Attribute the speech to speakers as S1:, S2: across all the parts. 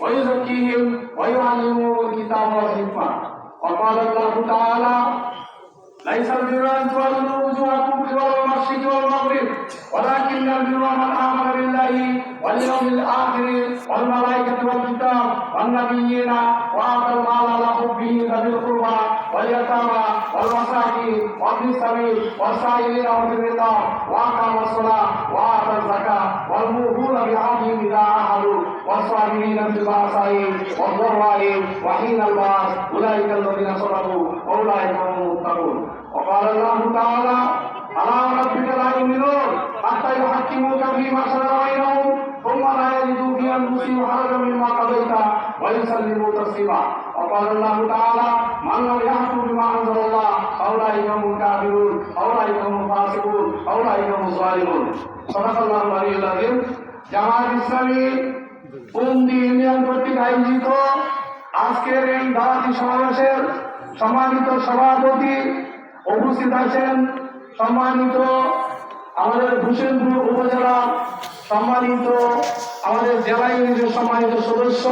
S1: ويزكيهم ويعلمهم الكتاب والحكمة وقال الله تعالى ليس البر أن تولوا وجوهكم قبل المشرق والمغرب ولكن البر من آمن بالله واليوم الآخر والملائكة والكتاب والنبيين وآتى المال على حبه ذوي القربى واليتامى والمساكين وابن السبيل والسائلين وفي الرقاب وأقام الصلاة وآتى الزكاة والموفون بعهدهم إذا عاهدوا والصابرين في البأساء والضراء وحين البأس أولئك الذين صدقوا وأولئك هم المتقون وقال الله تعالى ألا ربك لا يؤمنون حتى يحكموك فيما شجر بينهم ثم لا يجدوا في أنفسهم حرجا مما قضيت ويسلموا تسليما وقال الله تعالى من لم يحكم بما أنزل الله فأولئك هم الكافرون أولئك هم الفاسقون أولئك هم الظالمون صدق الله العلي العظيم Jamaat Islami union আয়োজিত আজকের এই দাওয়াতি সমাবেশের সম্মানিত সভাপতি উপস্থিত আছেন। সম্মানিত আমাদের হোসেনপুর উপজেলা সম্মানিত আমাদের জেলা ইউনিটের সম্মানিত সদস্য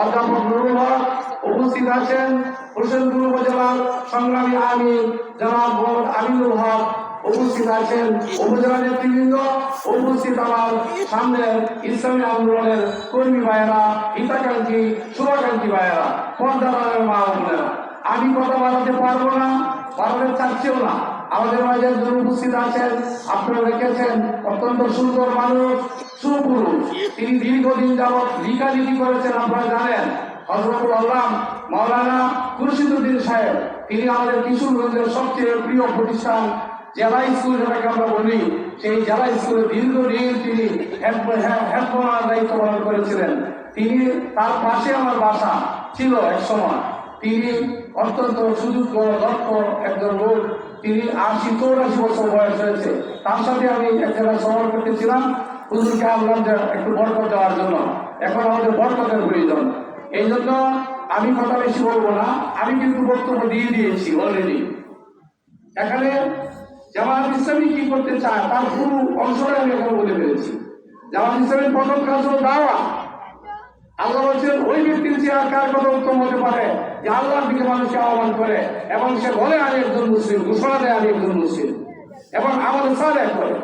S1: অধ্যাপক হক উপস্থিত আছেন। হোসেনপুর উপজেলার সংগ্রামী আমির জনাব আমিনুল হক। উপস্থিত আছেন উপজেলা নেতৃবৃন্দ, উপস্থিত আমার সামনে ইসলামী আন্দোলনের কর্মী ভাইয়েরা, হিতাকাঙ্ক্ষী, শুভাকাঙ্ক্ষী ভাইয়েরা পর্দারের মা বোনেরা। আমি কথা বাড়াতে পারব না, বাড়াতে চাচ্ছেও না। আমাদের মাঝে একজন উপস্থিত আছেন, আপনারা দেখেছেন, অত্যন্ত সুন্দর মানুষ, সুপুরুষ। তিনি দীর্ঘদিন যাবৎ লিখালিখি করেছেন, আপনারা জানেন। হজরতুল আল্লাহ মাওলানা খুরশিদুদ্দিন সাহেব, তিনি আমাদের কিশোরগঞ্জের সবচেয়ে প্রিয় প্রতিষ্ঠান জেলা স্কুল যেটাকে আমরা বলি সেই জেলা স্কুলে দীর্ঘদিন তিনি হেডফোনার দায়িত্ব পালন করেছিলেন। তিনি তার পাশে আমার বাসা ছিল এক সময়। তিনি অত্যন্ত সুযোগ্য দক্ষ একজন লোক। তিনি আশি চৌরাশি বছর বয়স হয়েছে। তার সাথে আমি এক জায়গায় সফর করতেছিলাম। হুজুরকে আনলাম যে একটু বরকত দেওয়ার জন্য। এখন আমাদের বরকতের প্রয়োজন। এই জন্য আমি কথা বেশি বলব না। আমি কিন্তু বক্তব্য দিয়ে দিয়েছি অলরেডি এখানে জামাত ইসলামী কি করতে চায় তার পুরো অংশটা আমি এখন বলে ফেলেছি। জামাত ইসলামীর প্রথম কাজ হল দাওয়া। আল্লাহ বলছেন, ওই ব্যক্তির চেয়ার কার কথা উত্তম হতে পারে, যে আল্লাহর দিকে মানুষকে আহ্বান করে, এবং সে বলে আমি একজন মুসলিম, ঘোষণা দেয় আমি একজন মুসলিম, এবং আমাদের সাথে করে।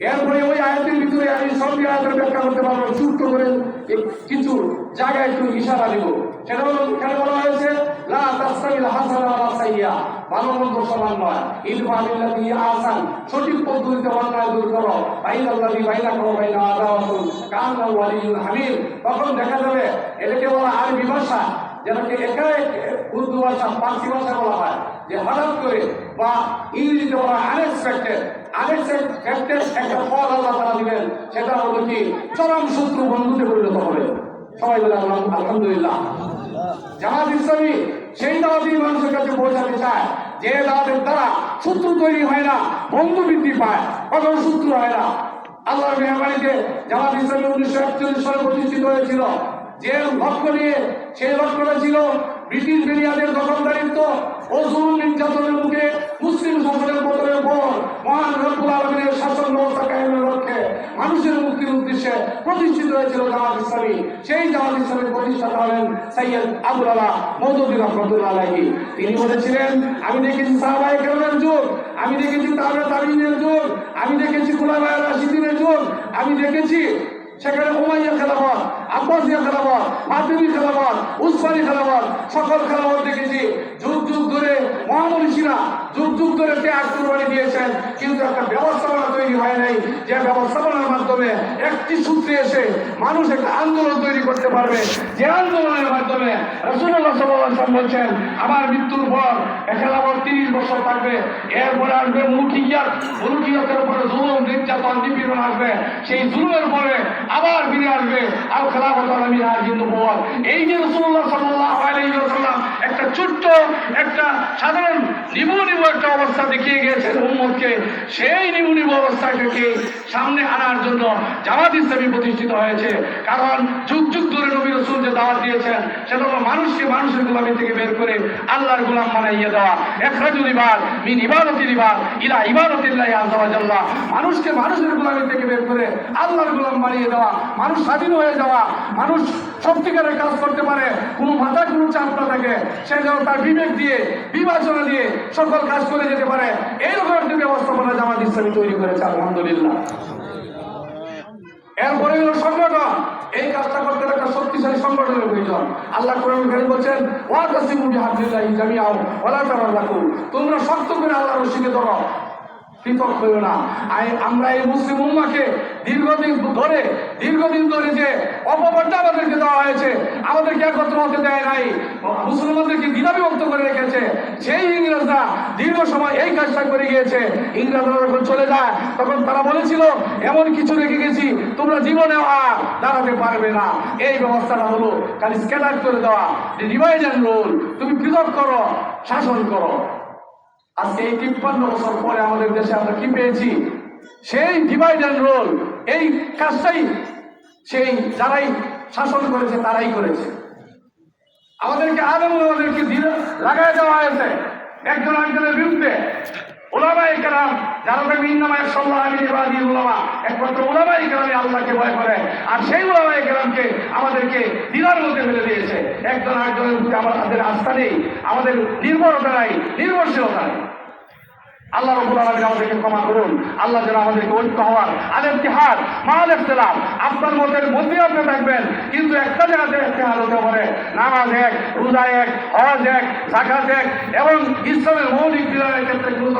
S1: এরপরে ওই আয়াতের ভিতরে আমি সব আয়াতের ব্যাখ্যা করতে পারব ছোট্ট করে এক- কিছু জায়গায় একটু ইশারা দিব। সেটা হলো, এখানে বলা হয়েছে, লা তাস্তাবিল হাসানা ওয়া সাইয়্যা ভালো মন্দ সমান নয়। ইলফা বিল্লাহি আহসান সঠিক পদ্ধতিতে অন্যায় দূর করো। বাইনাকা ওয়া বাইনা আদাওয়াতুন কানা ওয়ালিয়ুল হামিদ তখন দেখা যাবে, এটাকে বলা আরবি ভাষা, যেটাকে একাই উর্দু ভাষা, পার্সি ভাষা বলা হয়। যে হঠাৎ করে বা ইংরেজিতে বলা আনএক্সপেক্টেড আনএক্সপেক্টেড একটা আল্লাহ তারা দিবেন, সেটা হলো কি? চরম শত্রু বন্ধুতে পরিণত হবে। সবাই বলে আলহামদুলিল্লাহ। জামাত ইসলামী সেই মানুষের কাছে চায়। যে দ্বারা শত্রু তৈরি হয় না, বন্ধু বৃদ্ধি পায় কখনো শত্রু হয় না। আল্লাহর মেহরবানিতে জামাত ইসলামী উনিশশো একচল্লিশ সালে প্রতিষ্ঠিত হয়েছিল। যে লক্ষ্য নিয়ে সেই লক্ষ্যটা ছিল ব্রিটিশ বেরিয়াদের দখলদারিত্ব ও হয়েছিল আমি দেখেছি সাহাবাই কেরামের আমি দেখেছি আমি দেখেছি কুলাবায় রাশিদিনের যুগ আমি দেখেছি সেখানে উমাইয়া খেলাফত, আব্বাসিয়া খেলাফত ফাতিমি খেলাফত, সকল খেলাফত দেখেছি। যুগ ধরে মহামনীষীরা যুগ যুগ ধরে ত্যাগ কুরবানি দিয়েছেন, কিন্তু একটা ব্যবস্থাপনা তৈরি হয় নাই। যে ব্যবস্থাপনার মাধ্যমে একটি সূত্রে এসে মানুষ একটা আন্দোলন তৈরি করতে পারবে। যে আন্দোলনের মাধ্যমে রসুল্লাহ বলছেন, আমার মৃত্যুর পর খেলাফত তিরিশ বছর থাকবে। এরপরে আসবে মুলকিয়াতের উপরে জুলুম, নির্যাতন, নিপীড়ন আসবে। সেই জুলুমের পরে আবার ফিরে আসবে আর খেলাফত আলমী রাজিন্দু পর এই যে রসুল্লাহ সাল্লাহ একটা ছোট্ট, একটা সাধারণ নিবু নিবু একটা অবস্থা দেখিয়ে গিয়েছেন উম্মতকে। সেই নিবু নিবু অবস্থা থেকে সামনে আনার জন্য জামাত ইসলামী প্রতিষ্ঠিত হয়েছে। কারণ যুগ যুগ ধরে নবী রসুল যে দাওয়াত দিয়েছেন, সেটা হলো মানুষকে মানুষের গোলামি থেকে বের করে আল্লাহর গোলাম বানাইয়ে দেওয়া। একরাজুল ইবাদ মিন ইবাদতিল ইবাদ ইলা ইবাদতিল্লাহ আযাওয়াজাল্লাহ মানুষকে মানুষের গোলামি থেকে বের করে আল্লাহর গোলাম বানিয়ে দেওয়া। মানুষ স্বাধীন হয়ে যাওয়া। মানুষ সত্যিকারের কাজ করতে পারে। কোনো মাথা কোনো চাপ না থাকে। সে যেন তার বিবেক দিয়ে, বিবেচনা দিয়ে সকল কাজ করে যেতে পারে। এইরকম একটি ব্যবস্থাপনা জামাত ইসলামী তৈরি করেছে, আলহামদুলিল্লাহ। এরপরে হলো সংগঠন। এই কাজটা করতে একটা শক্তিশালী সংগঠনের প্রয়োজন আল্লাহ কোরআন কারীম বলছেন, ওয়া তাসিমু বিহাবলিল্লাহি জামিআন ওয়ালা তাফাররাকু তোমরা শক্ত করে আল্লাহর রশিকে ধরো। পৃথক হইও না। আই- আমরা এই মুসলিম উম্মাকে দীর্ঘদিন ধরে দীর্ঘদিন ধরে যে অপবাদটা আমাদেরকে দেওয়া হয়েছে, আমাদেরকে একত্র হতে দেয় নাই, মুসলমানদেরকে দ্বিধাবিভক্ত করে রেখেছে, সেই ইংরেজরা দীর্ঘ সময় এই কাজটা করে গিয়েছে। ইংরেজরা যখন চলে যায়, তখন তারা বলেছিল, এমন কিছু রেখে গেছি, তোমরা জীবনে আর দাঁড়াতে পারবে না। এই ব্যবস্থাটা হলো খালি স্ক্যানার করে দেওয়া। ডিভাইড অ্যান্ড রোল তুমি পৃথক করো, শাসন করো। আজকে এই তিপ্পান্ন বছর পরে আমাদের দেশে আমরা কি পেয়েছি? সেই ডিভাইড অ্যান্ড রোল এই কাজটাই সেই যারাই শাসন করেছে, তারাই করেছে। আমাদেরকে আদম আমাদেরকে লাগায় দেওয়া হয়েছে। একজন একজনের বিরুদ্ধে ওলামাই কেরাম, যারা তো মিন্নামায় সাল্লাহ ইবাদি ওলামা একমাত্র ওলামাই কেরামে আল্লাহকে ভয় করে। আর সেই ওলামাই কেরামকে আমাদেরকে দিনার মধ্যে ফেলে দিয়েছে। একজন একজনের প্রতি আমাদের আস্থা নেই, আমাদের নির্ভরতা নাই, নির্ভরশীলতা নেই। আল্লাহ রবুল আলমী আমাদেরকে ক্ষমা করুন। আল্লাহ যেন আমাদেরকে ঐক্য হওয়ার আলের তিহার মাল ইখতিলাফ আপনার মতের মধ্যে আপনি থাকবেন, কিন্তু একটা জায়গাতে ইখতিলাফ হতে পারে নামাজ এক, রোজা এক, হজ এক জাকাত এক এবং ইসলামের মৌলিক বিধানের ক্ষেত্রে কোনো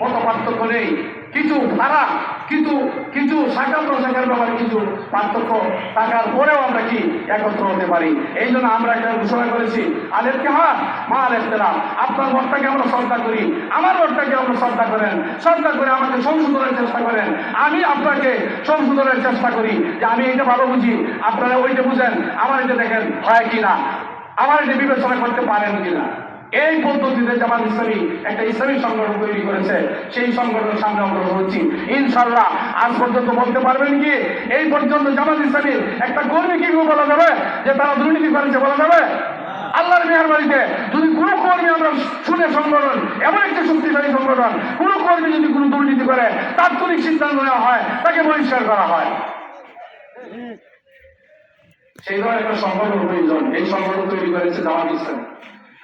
S1: মত পার্থক্য নেই। কিছু ধারা কিন্তু কিছু শাখা প্রশাখার ব্যাপারে কিছু পার্থক্য থাকার পরেও আমরা কি একত্র হতে পারি? এই জন্য আমরা একটা ঘোষণা করেছি আলের কেহার মা আলের তেলাম আপনার মতটাকে আমরা শ্রদ্ধা করি, আমার মতটাকে আমরা শ্রদ্ধা করেন, শ্রদ্ধা করে আমাকে সংশোধনের চেষ্টা করেন। আমি আপনাকে সংশোধনের চেষ্টা করি, যে আমি এইটা ভালো বুঝি, আপনারা ওইটা বুঝেন, আমার এটা দেখেন হয় কি না আমার এটা বিবেচনা করতে পারেন কিনা। এই পদ্ধতিতে জামাত ইসলামী একটা ইসলামী সংগঠন তৈরি করেছে। সেই সংগঠনের সামনে আমরা রয়েছি। ইনশাল্লাহ আজ পর্যন্ত বলতে পারবেন কি, এই পর্যন্ত জামাত ইসলামীর একটা কর্মী কি বলা যাবে? যে তারা দুর্নীতি করেছে বলা যাবে? আল্লাহর মেহরবাড়িতে যদি কোনো কর্মী আমরা শুনে সংগঠন, এমন একটা শক্তিশালী সংগঠন, কোনো কর্মী যদি কোনো দুর্নীতি করে, তাৎক্ষণিক সিদ্ধান্ত নেওয়া হয়, তাকে বহিষ্কার করা হয়। সেই ধরনের একটা সংগঠন প্রয়োজন। এই সংগঠন তৈরি করেছে জামাত ইসলামী।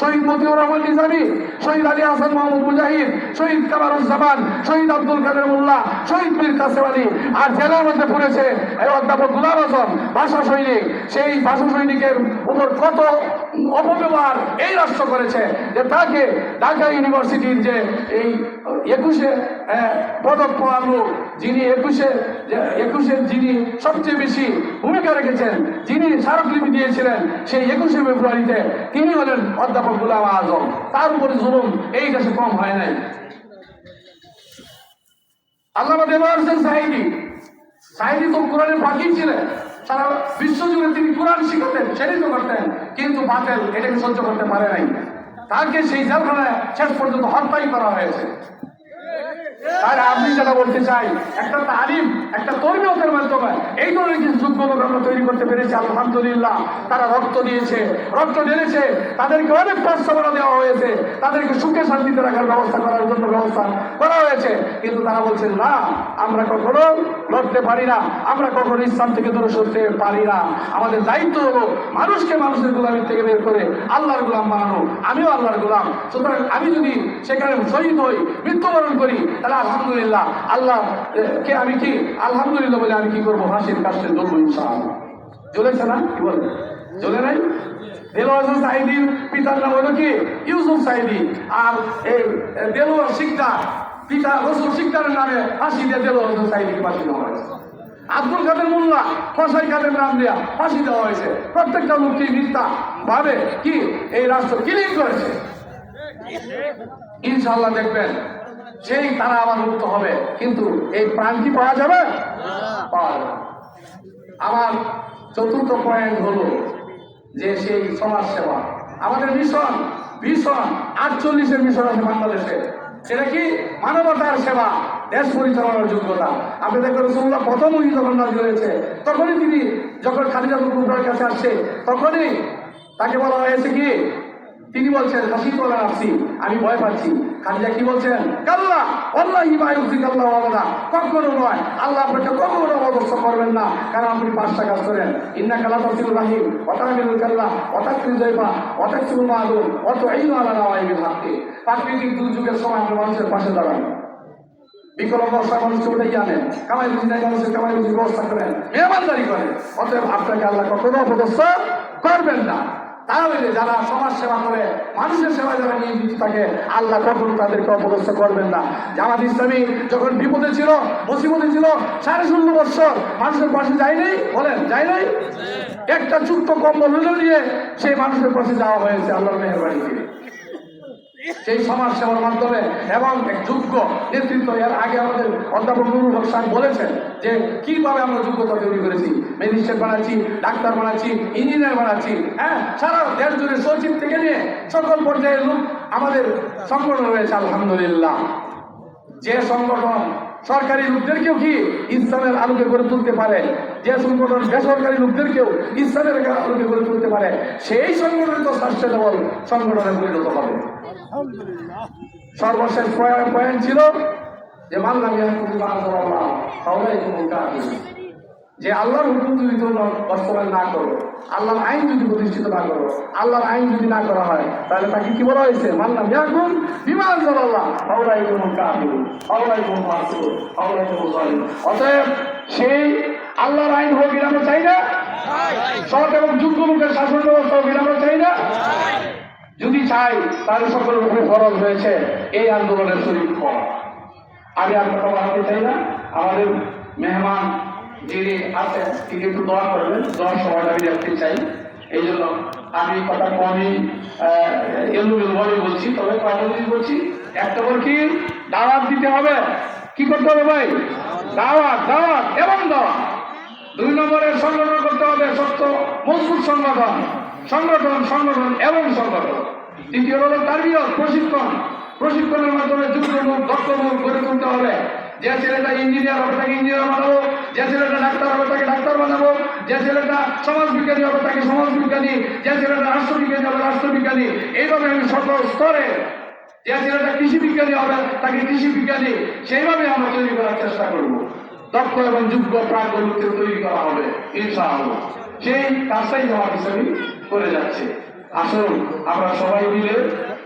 S1: শহীদ মতিউর রহমান নিজামী, শহীদ আলী হাসান মোহাম্মদ মুজাহিদ, শহীদ কামারুজ্জামান শহীদ আব্দুল কাদের মোল্লা, শহীদ মীর কাসেম আলী। আর জেলার মধ্যে পড়েছে এই অধ্যাপক গুলাম আজম, ভাষা সৈনিক। সেই ভাষা সৈনিকের উপর কত অপব্যবহার এই রাষ্ট্র করেছে যে তাকে ঢাকা ইউনিভার্সিটির যে এই একুশে পদক পাওয়ার লোক যিনি একুশে একুশের যিনি সবচেয়ে বেশি ভূমিকা রেখেছেন, যিনি স্মারকলিপি দিয়েছিলেন সেই একুশে ফেব্রুয়ারিতে, তিনি হলেন অধ্যাপক গুলাম আজম। তার উপরে জুলুম এই দেশে কম হয় নাই। আল্লাহ দেওয়ার হোসেন সাহিদি সাহিদি তো কোরআনের ফাঁকি ছিলেন। সারা বিশ্ব জুড়ে তিনি কোরআন শিখাতেন সেটাই তো করতেন, কিন্তু বাতেল, এটাকে সহ্য করতে পারে নাই। তাকে সেই জেলখানায় শেষ পর্যন্ত হত্যাই করা হয়েছে। তাই আপনি যেটা বলতে চাই, একটা তালিম, একটা তৈরিয়তের মাধ্যমে এই ধরনের কিছু যোগ্য আমরা তৈরি করতে পেরেছি, আলহামদুলিল্লাহ। তারা রক্ত দিয়েছে, রক্ত ঢেলেছে, তাদেরকে অনেক প্রস্তাবনা দেওয়া হয়েছে, তাদেরকে সুখে শান্তিতে রাখার ব্যবস্থা করার জন্য ব্যবস্থা করা হয়েছে। কিন্তু তারা বলছেন, না, আমরা কখনো লড়তে পারি না, আমরা কখনো ইসলাম থেকে দূরে সরতে পারি না। আমাদের দায়িত্ব হলো মানুষকে মানুষের গোলামির থেকে বের করে আল্লাহর গোলাম বানানো। আমিও আল্লাহর গোলাম। সুতরাং আমি যদি সেখানে শহীদ হই, মৃত্যুবরণ করি, তাহলে আলহামদুলিল্লাহ, আল্লাহ কে, আমি কি? আলহামদুলিল্লাহ বলে আমি কি করব? হাসির কাশে জ্বলবো ইনশাআল্লাহ। জ্বলেছে না? কি বলে জ্বলে নাই? দেলোয়ার পিতার নাম হলো কি? ইউসুফ আর এই দেলোয়ার শিকদার, পিতা রসুল নামে ফাঁসি দিয়ে দিল হজরত সাইদিকে ফাঁসি দেওয়া হয়েছে। আব্দুল কাদের মোল্লা কাদের নাম দেওয়া ফাঁসি দেওয়া হয়েছে। প্রত্যেকটা লোককে মিথ্যা ভাবে কি? এই রাষ্ট্র কিলিং করেছে। ইনশাল্লাহ দেখবেন সেই তারা আবার মুক্ত হবে কিন্তু এই প্রাণ কি পাওয়া যাবে? পাওয়া যাবে। আমার চতুর্থ পয়েন্ট হলো যে সেই সমাজ সেবা। আমাদের মিশন ভীষণ আটচল্লিশের মিশন আছে বাংলাদেশে। সেটা কি? মানবতার সেবা দেশ পরিচালনার যোগ্যতা। আপনি দেখবেন রসুল্লাহ প্রথম উনি যখন নাজিল হয়েছে তখনই তিনি যখন খাদিজা কুকুরের কাছে আসছে তখনই তাকে বলা হয়েছে কি? তিনি বলছেন হাসি তোলা আসছি আমি ভয় পাচ্ছি। খাদিজা কি বলছেন? কাল্লা। আল্লাহ ইমায়ুদ্দিন আল্লাহ আলাদা কখনো নয়। আল্লাহ আপনাকে কখনো অবস্থ করবেন না। কারণ আপনি পাঁচটা কাজ করেন। ইন্না কালা তসিল রাহিম অতামিনুল কাল্লা। অতাকিল জয়বা অতাকিল মালুম অত এই আল্লাহ নাওয়াইবিল হাক্কে। প্রাকৃতিক দুর্যোগের সময় আপনি মানুষের পাশে দাঁড়ান। বিকল্প বর্ষা মানুষকে ওটাই জানেন কামাই রুজি নাই, মানুষের কামাই রুজির ব্যবস্থা করেন। মেহমানদারি করেন। অতএব আপনাকে আল্লাহ কখনো অপদস্থ করবেন না। তাহলে যারা সমাজ সেবা করে মানুষের সেবা যারা নিয়োজিত থাকে আল্লাহ কখনো তাদেরকে অপদস্থ করবেন না। জামাত ইসলামী যখন বিপদে ছিল মুসিবতে ছিল সাড়ে ষোলো বৎসর মানুষের পাশে যাই নাই বলেন যাই নাই? একটা চুক্ত কম্বল হলেও নিয়ে সেই মানুষের পাশে যাওয়া হয়েছে আল্লাহর মেহরবানিতে। সেই সমাজ সেবার মাধ্যমে এবং যোগ্য নেতৃত্ব, এর আগে আমাদের অধ্যাপক নুরুল হক সাহেব বলেছেন যে কীভাবে আমরা যোগ্যতা তৈরি করেছি, ম্যাজিস্ট্রেট বানাচ্ছি, ডাক্তার বানাচ্ছি, ইঞ্জিনিয়ার বানাচ্ছি হ্যাঁ? সারা দেশ জুড়ে সচিব থেকে নিয়ে সকল পর্যায়ের লোক আমাদের সংগঠন রয়েছে, আলহামদুলিল্লাহ। যে সংগঠন সরকারি লোকদেরকেও কি ইসলামের আলোকে গড়ে তুলতে পারে? যে সংগঠন বেসরকারি লোকদেরকেও ইসলামের আলোকে গড়ে তুলতে পারে, সেই সংগঠন তো সাস্টেনেবল সংগঠনে পরিণত হবে। সর্বশেষ পয়েন্ট ছিল যে মানলাম যে, আল্লাহর হুকুম যদি তোমরা বাস্তবায়ন না করো, আল্লাহর আইন যদি প্রতিষ্ঠিত না করো, আল্লাহর আইন যদি না করা হয়, তাহলে তাকে কি বলা হয়েছে? মানলাম ইয়াকুন বিমান আল্লাহ হাওলাই কোন কাহিল হাওলাই কোন অতএব সেই আল্লাহর আইন হোক এটা আমরা চাই না? সৎ এবং যোগ্য লোকের শাসন ব্যবস্থা হোক আমরা চাই না? যদি চাই, তাহলে সকলের উপরে ফরজ হয়েছে এই আন্দোলনের শরীর হওয়া আমি কথা বাড়াতে চাই না। আমাদের মেহমান যিনি আছেন, তিনি একটু দোয়া করবেন। দোয়ার সময়টা আমি রাখতে চাই। এই জন্য আমি কথা কমই এলোমেলোভাবে বলছি, তবে কয়েকদিন বলছি, একটা বল কি দাওয়াত দিতে হবে? কি করতে হবে ভাই? দাওয়াত দাওয়াত, এবং দাওয়াত। দুই নম্বরে সংগঠন করতে হবে সত্য, মজবুত সংগঠন সংগঠন সংগঠন এবং সংগঠন। তৃতীয় হলো তারবিয়ত, প্রশিক্ষণ। প্রশিক্ষণের মাধ্যমে যুক্ত মুখ গড়ে তুলতে হবে। যে ছেলেটা ইঞ্জিনিয়ার হবে তাকে ইঞ্জিনিয়ার বানাবো, যে ছেলেটা ডাক্তার হবে তাকে ডাক্তার বানাবো, যে ছেলেটা সমাজ বিজ্ঞানী হবে তাকে সমাজ বিজ্ঞানী, যে ছেলেটা রাষ্ট্রবিজ্ঞানী হবে রাষ্ট্রবিজ্ঞানী এইভাবে আমি সকল স্তরে যে ছেলেটা কৃষি বিজ্ঞানী হবে তাকে কৃষি বিজ্ঞানী, সেইভাবে আমরা তৈরি করার চেষ্টা করব। দক্ষ এবং যোগ্য প্রাণগুলোকে তৈরি করা হবে ইনশাআল্লাহ। সেই কাজটাই আমার হিসাবে করে যাচ্ছে। আসুন আমরা সবাই মিলে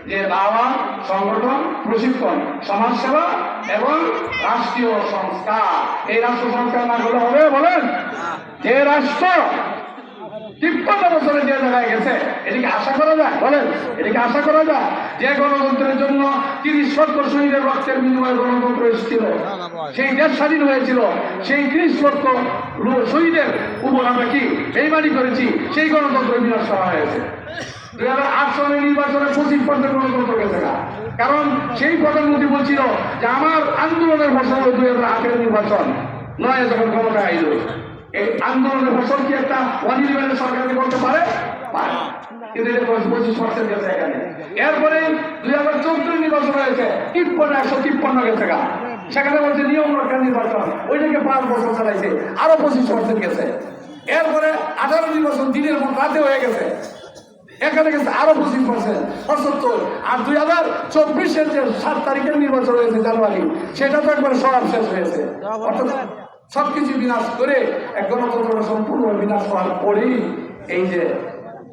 S1: যে দাওয়া সংগঠন প্রশিক্ষণ সমাজসেবা এবং রাষ্ট্রীয় সংস্কার এই রাষ্ট্র সংস্কার না হলে হবে বলেন? যে রাষ্ট্র তিপ্পান্ন বছরে যে জায়গায় গেছে এটিকে আশা করা যায়? বলেন এটিকে আশা করা যায়? যে গণতন্ত্রের জন্য তিরিশ সত্তর শহীদের রক্তের বিনিময়ে গণতন্ত্র এসেছিল, সেই দেশ স্বাধীন হয়েছিল, সেই তিরিশ লক্ষ শহীদের উপর আমরা কি বেইমানি করেছি? সেই গণতন্ত্র বিনাশ করা হয়েছে। দুই হাজার আট সালের নির্বাচনে পঁচিশ পার্সেন্ট গণতন্ত্র গেছে না কারণ সেই প্রধানমন্ত্রী বলছিল যে, আমার আন্দোলনের ভাষা হলো দুই হাজার আটের নির্বাচন, নয় যখন ক্ষমতায় আইল। এই আন্দোলনের ফসল কি একটা ওয়ান ইলেভেনের সরকারকে করতে পারে? পারে। কিন্তু এটা পঁচিশ পার্সেন্ট গেছে এখানে। এরপরে দুই হাজার চোদ্দ নির্বাচন হয়েছে তিপ্পান্ন একশো তিপ্পান্ন গেছে গা। সেখানে বলছে নিয়ম রক্ষা নির্বাচন ওইটাকে পাঁচ বছর চালাইছে আরও পঁচিশ পার্সেন্ট গেছে। এরপরে আঠারো নির্বাচন দিনের পর রাতে হয়ে গেছে। এখানে গেছে আরও পঁচিশ পার্সেন্ট পঁচাত্তর আর দুই হাজার চব্বিশের যে সাত তারিখের নির্বাচন হয়েছে জানুয়ারি সেটা তো একবার সব শেষ হয়েছে। অর্থাৎ সবকিছু বিনাশ করে এক গণতন্ত্র সম্পূর্ণ বিনাশ হওয়ার পরেই এই যে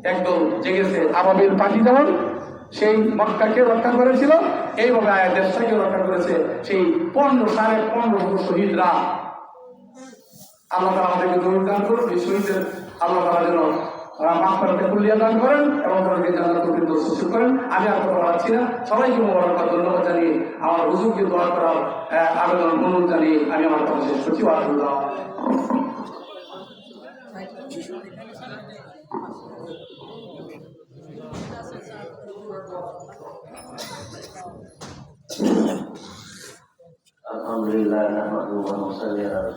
S1: একদম জেগেছে আবাবিল পাখি যেমন, সেই মক্কাকে রক্ষা করেছিল, এইভাবে আয়া দেশটাকে রক্ষা করেছে সেই পনেরো, সাড়ে পনেরো শহীদরা। আল্লাহ তালা আমাদেরকে দৌড় দান করুন এই শহীদের আল্লাহ তালা যেন মাফকারতে কুলিয়া দান করেন এবং তাদেরকে জান্নাতুল ফিরদৌস নসিব করেন। আমি আর কথা বলাচ্ছি না। সবাইকে মোবারকবাদ ধন্যবাদ জানিয়ে আমার হুজুরকে দোয়া করার আবেদন অনুরোধ জানিয়ে আমি আমার কথা শেষ আলহামদুলিল্লাহ
S2: Alhamdulillah, nahmadu wa nusalli ala